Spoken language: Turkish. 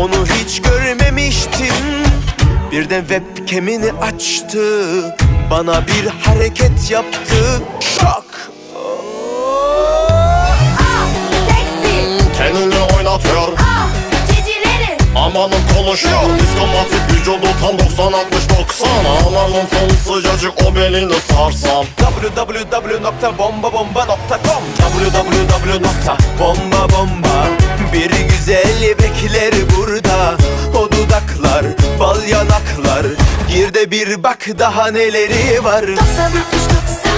Onu hiç görmemiştim. Birden webcam'ini açtı. Bana bir hareket yaptı. Şok Ah seksi Tenini oynatıyor. Ah Amanın konuşuyor. Diskomatik vücudu tam 90-60-90 Amanın sonu sıcacık o belini sarsam. Www.bombabomba.com www.bombabomba de bir bak daha neleri var. 90 60